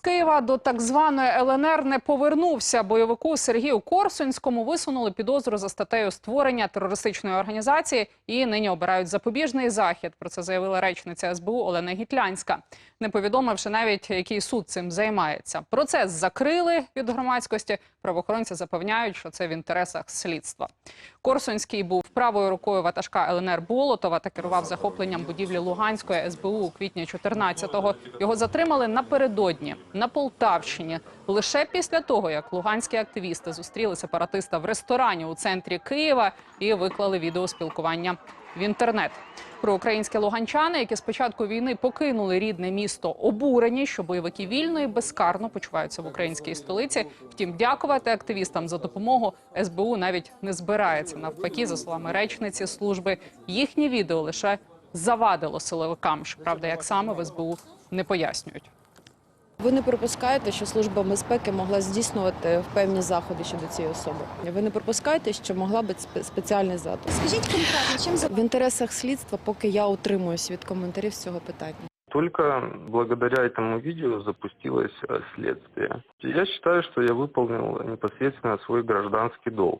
Києва до так званої ЛНР не повернувся. Бойовику Сергію Корсунському висунули підозру за статтею створення терористичної організації і нині обирають запобіжний захід. Про це заявила речниця СБУ Олена Гітлянська, не повідомивши навіть, який суд цим займається. Процес закрили від громадськості. Правоохоронці запевняють, що це в інтересах слідства. Корсунський був правою рукою ватажка ЛНР Болотова та керував захопленням будівлі Луганської СБУ у квітні 14-го. Його затримали напередодні на Полтавщині. Лише після того, як луганські активісти зустріли сепаратиста в ресторані у центрі Києва і виклали відеоспілкування в інтернет. Про українські луганчани, які з початку війни покинули рідне місто, обурені, що бойовики вільно і безкарно почуваються в українській столиці. Втім, дякувати активістам за допомогу СБУ навіть не збирається. Навпаки, за словами речниці служби, їхнє відео лише завадило силовикам. Щоправда, як саме в СБУ не пояснюють. Ви не припускаєте, що служба безпеки могла здійснювати певні заходи щодо цієї особи. Ви не припускаєте, що могла бути спе- спеціальний задум. Скажіть конкретно, чим за В інтересах слідства, поки я утримуюсь від коментарів з цього питання. Только благодаря этому видео запустилось э, следствие. Я считаю, что я выполнил непосредственно свой гражданский долг.